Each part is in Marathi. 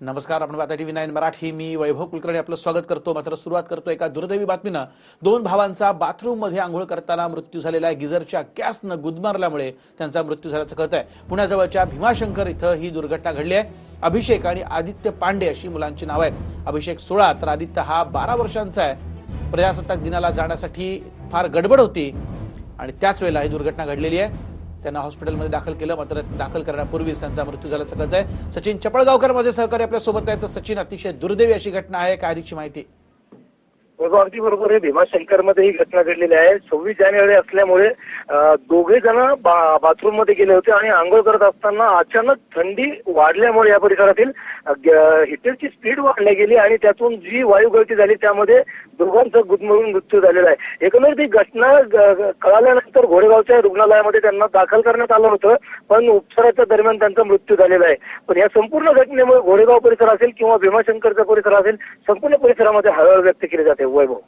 नमस्कार आपण पाहता टीव्ही नाईन मराठी. मी वैभव कुलकर्णी आपलं स्वागत करतो. मात्र सुरुवात करतो एका दुर्दैवी बातमीनं. दोन भावांचा बाथरूममध्ये आंघोळ करताना मृत्यू झालेल्या गिझरच्या गॅसनं गुदमारल्यामुळे त्यांचा मृत्यू झाल्याचं कळत आहे पुण्याजवळच्या भीमाशंकर इथं ही दुर्घटना घडली आहे. अभिषेक आणि आदित्य पांडे अशी मुलांची नावं आहेत. अभिषेक सोळा तर आदित्य हा बारा वर्षांचा आहे. प्रजासत्ताक दिनाला जाण्यासाठी फार गडबड होती. आणि त्याच वेळेला ही दुर्घटना घडलेली आहे. त्यांना हॉस्पिटलमध्ये दाखल केलं मात्र दाखल करण्यापूर्वीच त्यांचा मृत्यू झाल्याचं कळत आहे सचिन चपळगावकर माझे सहकारी आपल्यासोबत आहेत. तर सचिन अतिशय दुर्दैवी अशी घटना आहे. काय अधिकची माहिती? अगदी बरोबर आहे भीमाशंकरमध्ये ही घटना घडलेली आहे. सव्वीस जानेवारी असल्यामुळे दोघे जण बाथरूममध्ये गेले होते आणि आंघोळ करत असताना अचानक थंडी वाढल्यामुळे या परिसरातील हिटरची स्पीड वाढली गेली आणि त्यातून जी वायू गळती झाली त्यामध्ये दोघांचा गुदमरून मृत्यू झालेला आहे. एकंदरीत ही घटना ग- कळाल्यानंतर घोडेगावच्या रुग्णालयामध्ये त्यांना दाखल करण्यात आलं होतं पण उपचाराच्या दरम्यान त्यांचा मृत्यू झालेला आहे. पण या संपूर्ण घटनेमुळे घोडेगाव परिसर असेल किंवा भीमाशंकरचा परिसर असेल संपूर्ण परिसरामध्ये हळहळ व्यक्त केली जाते. वैभव.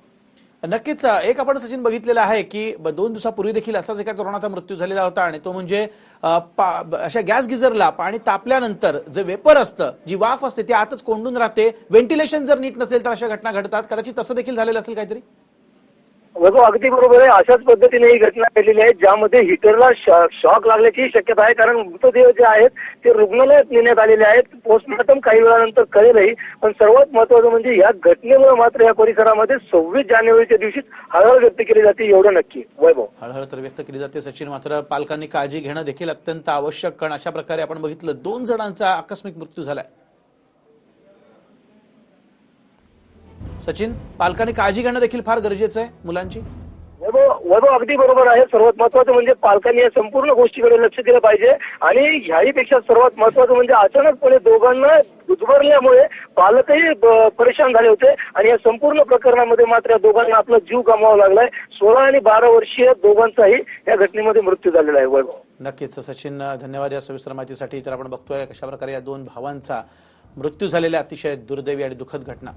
नक्कीच एक आपण सचिन बघितलेलं आहे की दोन दिवसापूर्वी देखील असाच एका तरुणाचा मृत्यू झालेला होता आणि तो म्हणजे अशा गॅस गिझरला पाणी तापल्यानंतर जे वेपर असतं जी वाफ असते ती आतच कोंडून राहते. व्हेंटिलेशन जर नीट नसेल तर अशा घटना घडतात. कदाचित तसं देखील झालेलं असेल काहीतरी? वैभव अगदी बरोबर आहे. अशाच पद्धतीने ही घटना घडलेली आहे ज्यामध्ये हिटरला शॉक लागल्याची शक्यता आहे. कारण मृतदेह जे आहेत ते रुग्णालयात नेण्यात आलेले आहेत. पोस्टमॉर्टम काही वेळानंतर कळेलही. पण सर्वात महत्वाचं म्हणजे या घटनेमुळे मात्र या परिसरामध्ये सव्वीस जानेवारीच्या दिवशी हळहळ व्यक्त केली जाते एवढं नक्की. वैभव. हळहळ तर व्यक्त केली जाते सचिन. मात्र पालकांनी काळजी घेणं देखील अत्यंत आवश्यक कारण अशा प्रकारे आपण बघितलं दोन जणांचा आकस्मिक मृत्यू झालाय. सचिन पालकांनी काळजी घेणं देखील फार गरजेचं आहे मुलांची. वैभव वैभव अगदी बरोबर आहे. सर्वात महत्वाचं म्हणजे पालकांनी या संपूर्ण गोष्टीकडे लक्ष दिलं पाहिजे. आणि ह्याहीपेक्षा सर्वात महत्वाचं म्हणजे अचानकपणे दोघांना गुदमरल्यामुळे पालकही परेशान झाले होते. आणि या संपूर्ण प्रकरणामध्ये मात्र या दोघांना आपला जीव गमावा लागलाय. सोळा आणि बारा वर्षीय दोघांचाही या घटनेमध्ये मृत्यू झालेला आहे. वैभव. नक्कीच सचिन धन्यवाद या सविस्तर माहितीसाठी. तर आपण बघतोय कशा प्रकारे या दोन भावांचा मृत्यू झालेल्या अतिशय दुर्दैवी आणि दुःखद घटना.